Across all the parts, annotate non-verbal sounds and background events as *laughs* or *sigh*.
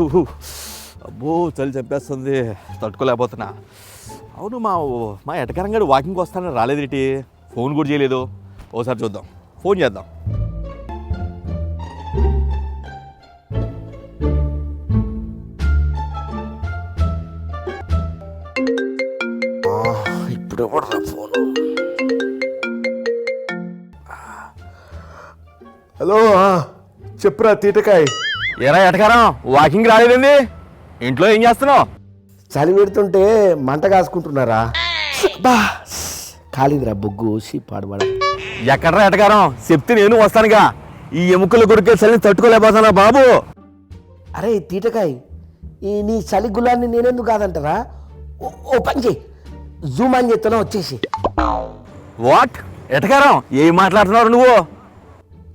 అబ్బో చలి చంపేస్తుంది. తట్టుకోలేకపోతున్నా. అవును మా మా ఎటకరంగాడు వాకింగ్ వస్తానని రాలేదేటి ఫోన్ కూడా చేయలేదు. ఓసారి చూద్దాం. ఫోన్ చేద్దాం. ఇప్పుడు ఫోన్. హలో చెప్పురా తీటకాయ్. ఎరా ఎటకారం? వాకింగ్ రాలేదండి ఇంట్లో ఏం చేస్తున్నావు? చలి పెడుతుంటే మంట కాసుకుంటున్నారా? బా కాలిందిరా బొగ్గు పాడబడ ఎక్కడ్రా ఎటకారం? చెప్తే నేను వస్తానుగా. ఈ ఎముకల కొరికే చలిని తట్టుకోలేకపోతున్నా బాబు. అరే తీటకాయ్ ఈ నీ చలి గులాన్ని నేనెందుకు కాదంటారా? ఓ- ఓ పని చేయి. జూమ్ అని చెప్తాను వచ్చేసి. వాట్? ఎటకారం? ఏం మాట్లాడుతున్నారు నువ్వు?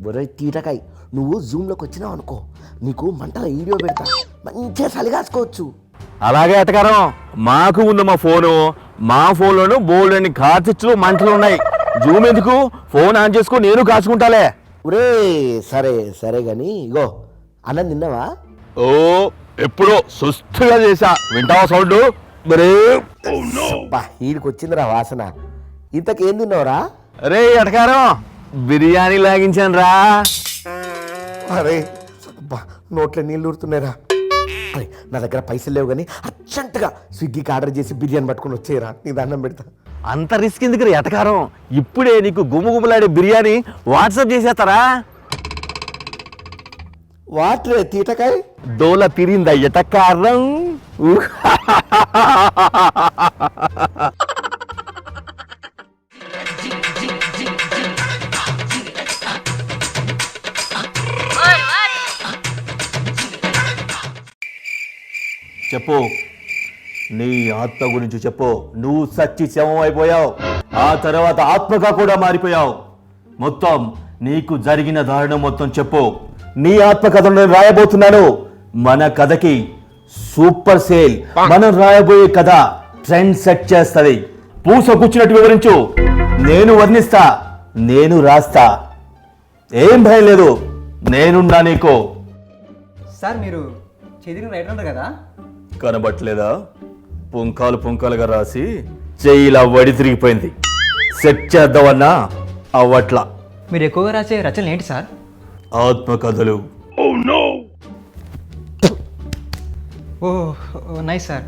ఒరే తీటకాయ్ నువ్వు జూమ్లోకి వచ్చినావు అనుకో నీకు మంటల వీడియో పెడతా. మంచిగా చలి కాసుకోవచ్చు అలాగే ఎటకారం మాకు ఉంది మా ఫోను మా ఫోన్లోను బోల్డ్ అని కార్చిచ్చులు మంటలు ఉన్నాయి. జూమ్ ఎందుకు? ఫోన్ ఆన్ చేసుకో నేను కాచుకుంటాలే. ఒరే సరే సరే గాని ఇగో అన్నం తిన్నావా? ఓ ఎప్పుడో సుస్థిగా చేశా. వింటావా సౌండ్? మరే వీడికి వచ్చిందిరా వాసన. ఇంతకేం తిన్నావురా? అరే ఎటకారం బిర్యానీ లాగించాను రా అరే బా నోట్లో నీళ్ళు ఊరుతున్నాయిరా. అరే నా దగ్గర పైసలు లేవు కానీ అర్జెంటుగా స్విగ్గీకి ఆర్డర్ చేసి బిర్యానీ పట్టుకొని వచ్చేయరా నీ దండం పెడతా. అంత రిస్క్ ఎందుకు ఎటకారం? ఇప్పుడే నీకు గుమ్మ గుమ్మలాడే బిర్యానీ వాట్సాప్ చేసేస్తారా? వాటరే తీటకాయ్? దోల తిరింద ఎటకారం చెప్పు. నీ ఆత్మ గురించి చెప్పు. నువ్వు సచ్చి శవం అయిపోయావు ఆ తర్వాత ఆత్మగా కూడా మారిపోయావు. మొత్తం నీకు జరిగిన దారుణం మొత్తం చెప్పు. నీ ఆత్మకథను నేను రాయబోతున్నాను. మన కథకి సూపర్ సేల్. మనం రాయబోయే కథ ట్రెండ్ సెట్ చేస్తది. పూస కూర్చున్నట్టు వివరించు. నేను వర్ణిస్తా. నేను రాస్తా. ఏం భయం లేదు. నేనున్నా నీకు. సార్ మీరు చదివిన రైటర్ కదా? కనబట్లేదా పుంకాలు పుంకాలుగా రాసి చెయ్యిలా వడి తిరిగిపోయింది. సెట్ చేద్దామన్నా అవ్వట్లా. మీరు ఎక్కువగా రాసే రచనలు ఏంటి సార్? ఆత్మకథలు. Oh nice sir.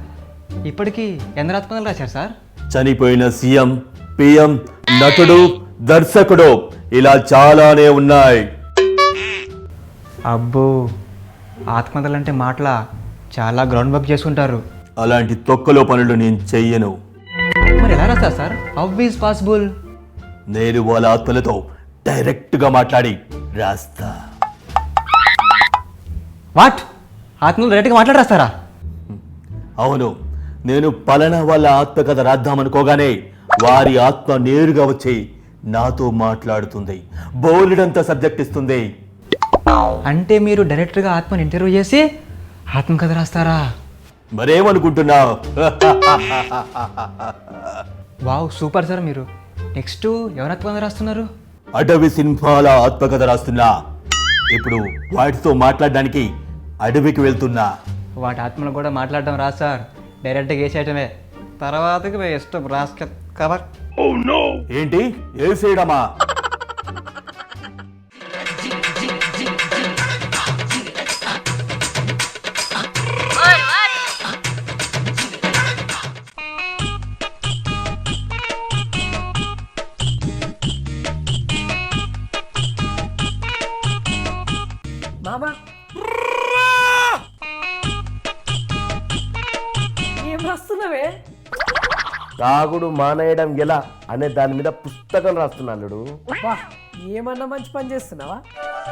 ఇప్పటికీ ఎందరు ఆత్మకథలు రాశారు సార్? చనిపోయిన సీఎం పిఎం నటుడు దర్శకుడు ఇలా చాలానే ఉన్నాయి. అబ్బో ఆత్మకథలు అంటే మాటల? చాలా గ్రౌండ్ వర్క్ చేసుకుంటారు. అలాంటి తొక్కలో పనులు నేను చెయ్యను. మరి ఎలా రాస్తారు సార్? హౌ ఈజ్ పాసిబుల్ నేను వాళ్ళ ఆత్మలతో డైరెక్ట్గా మాట్లాడి రాస్తా. వాట్ ఆత్మలు డైరెక్ట్గా మాట్లాడి రాస్తారా? అవును నేను పలానా వాళ్ళ ఆత్మకథ రాద్దామనుకోగానే వారి ఆత్మ నేరుగా వచ్చి నాతో మాట్లాడుతుంది బోలెడంత సబ్జెక్ట్ ఇస్తుంది. అంటే మీరు డైరెక్ట్గా ఆత్మని ఇంటర్వ్యూ చేసి ఆత్మకథ రాస్తారా? మరేమనుకుంటున్నావు? వావ్ సూపర్ సార్ మీరు. నెక్స్ట్ ఎవరు ఆత్మకథ రాస్తున్నారు? అడవి సింహాల ఆత్మకథ రాస్తున్నా. ఇప్పుడు వాటితో మాట్లాడడానికి అడవికి వెళ్తున్నా. వాటి ఆత్మలు కూడా మాట్లాడడం రా సార్. డైరెక్ట్గా వేసేయటమే. తర్వాతకి ఇష్టం. రాసుక కవర్. ఏంటి? ఏసేయడమా? మామా ఏం రాస్తున్నావే? తాగుడు మానేయడం ఎలా అనే దాని మీద పుస్తకం రాస్తున్నాడు వా ఏమన్నా మంచి పని చేస్తున్నావా?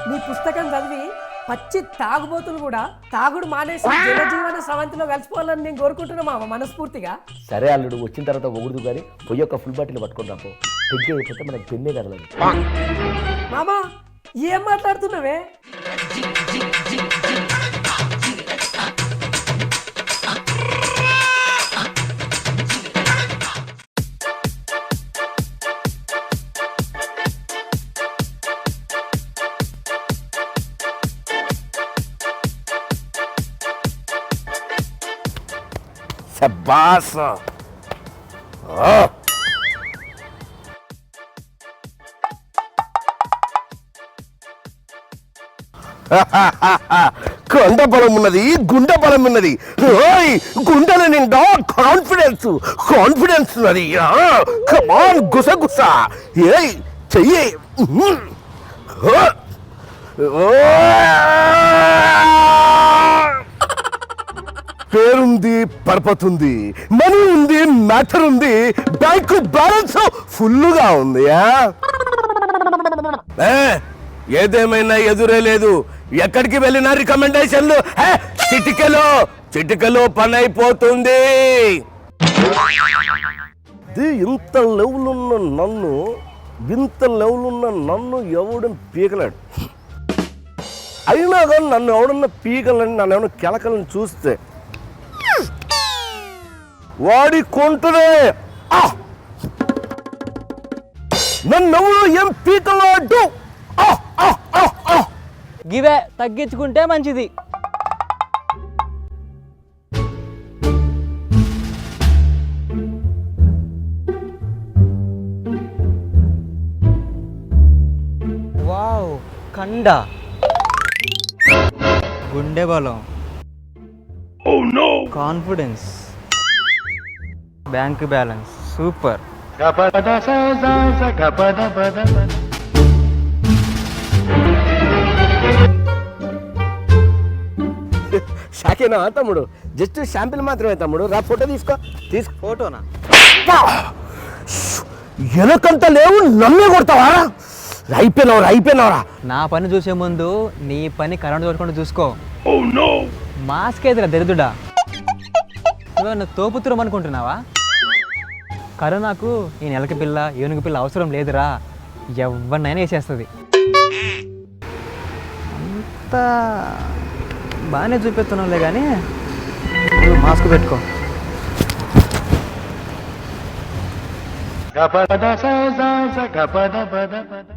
నీ పుస్తకం చదివి పచ్చి తాగుబోతులు కూడా తాగుడు మానేసి జనజీవన స్రవంతిలో కలిసిపోవాలని నేను కోరుకుంటున్నా మామ మనస్ఫూర్తిగా. సరే అల్లుడు వచ్చిన తర్వాత ఒగుడుదు కానీ పొయ్యి ఒక ఫుల్ బాటిల్ పట్టుకొని రాపో. పెగ్గే అయిపోతే మనకు పెన్నే కదలదు. మామా ఏం మాట్లాడుతున్నావే? శబాస్ ఆ. *laughs* కొండ బలం ఉన్నది గుండె బలం ఉన్నది. ఓయ్ గుండెల నిండా కాన్ఫిడెన్స్ కాన్ఫిడెన్స్ ఉన్నది. కమాన్ గుస గుస ఏయ్ చెయ్యి. ఉహుం. ఓ. ఉంది పేరుంది పరపతి మనీ ఉంది మ్యాటర్ ఉంది. బ్యాంకు బ్యాలెన్స్ ఫుల్గా ఉంది ఏదేమైనా ఎదురే లేదు. ఎక్కడికి వెళ్ళినా రికమెండేషన్లు. చిటికలో చిటికలో పని అయిపోతుంది ఇంత లెవెల్ ఉన్న నన్ను ఇంత లెవెల్ ఉన్న నన్ను ఎవడని పీకలేడు. అయినా కానీ నన్ను ఎవడన్నా పీకలని నన్ను ఎవడన్నా కెలకలను చూస్తే వాడి కొంటనే ఆ! నన్నెవరు ఏం పీకలాడు? గివే తగ్గించుకుంటే మంచిది. వావ్ కండ. గుండె బలం. కాన్ఫిడెన్స్. Bank balance. సూపర్. షాకేనా తమ్ముడు. జస్ట్ శాంపిల్ మాత్రమే తమ్ముడు. రా ఫోటో తీసుకో. తీసుకో ఫోటోనా? ఎనకంత లేవు నన్నే కొడతావా? అయిపోయినవరా అయిపోయినవరా నా పని చూసే ముందు నీ పని కరెంట్ చూడకుండా చూసుకో. మాస్క్ ఎదురా దరిద్రుడా? నువ్వు తోపుతురం అనుకుంటున్నావా? కరోనాకు ఈ నెలకి పిల్ల ఏనుగు పిల్ల అవసరం లేదురా. ఎవరినైనా వేసేస్తుంది. అంతా బాగానే చూపెత్తున్నావులే కానీ నువ్వు మాస్క్ పెట్టుకో గపద స స స గపద పద పద